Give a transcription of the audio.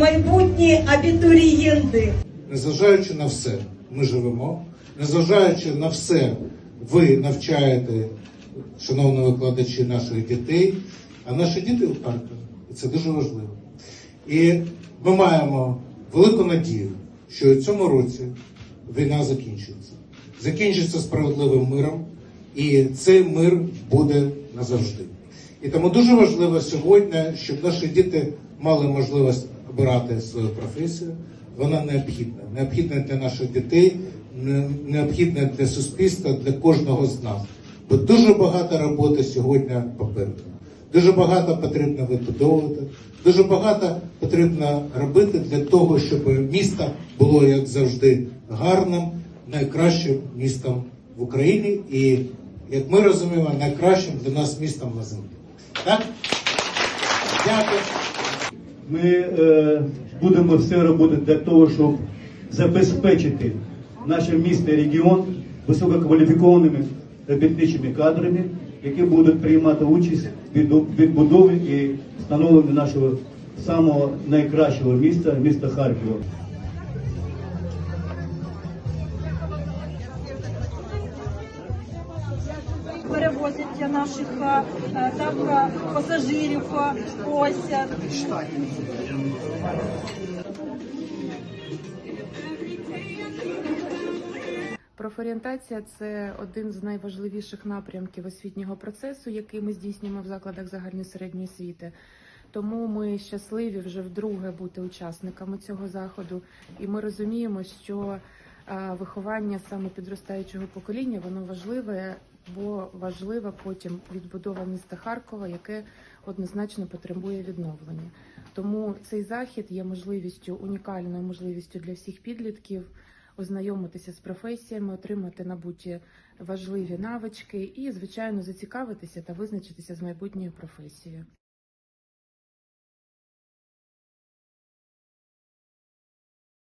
майбутні абітурієнти. Незважаючи на все, ми живемо. Незважаючи на все, ви навчаєте, шановні викладачі, наших дітей, а наші діти у Харкові. І це дуже важливо. І ми маємо велику надію, що у цьому році війна закінчиться. Закінчиться справедливим миром, і цей мир буде назавжди. І тому дуже важливо сьогодні, щоб наші діти мали можливість обирати свою професію. Вона необхідна. Необхідна для наших дітей, необхідна для суспільства, для кожного з нас. Бо дуже багато роботи сьогодні попереду. Дуже багато потрібно вибудовувати, дуже багато потрібно робити для того, щоб місто було, як завжди, гарним, найкращим містом в Україні і, як ми розуміємо, найкращим для нас містом на землі. Так? Дякую. Ми е, будемо все робити для того, щоб забезпечити наше місто і регіон висококваліфікованими робітничими кадрами, які будуть приймати участь в відбу- відбудові і встановленні нашого самого найкращого міста, міста Харкова. Перевозять наших е, е, так, е, пасажирів. Ось Профорієнтація це один з найважливіших напрямків освітнього процесу, який ми здійснюємо в закладах загальної середньої освіти. Тому ми щасливі вже вдруге бути учасниками цього заходу, і ми розуміємо, що виховання саме підростаючого покоління воно важливе, бо важлива потім відбудова міста Харкова, яке однозначно потребує відновлення. Тому цей захід є можливістю унікальною можливістю для всіх підлітків ознайомитися з професіями, отримати набуті важливі навички і, звичайно, зацікавитися та визначитися з майбутньою професією.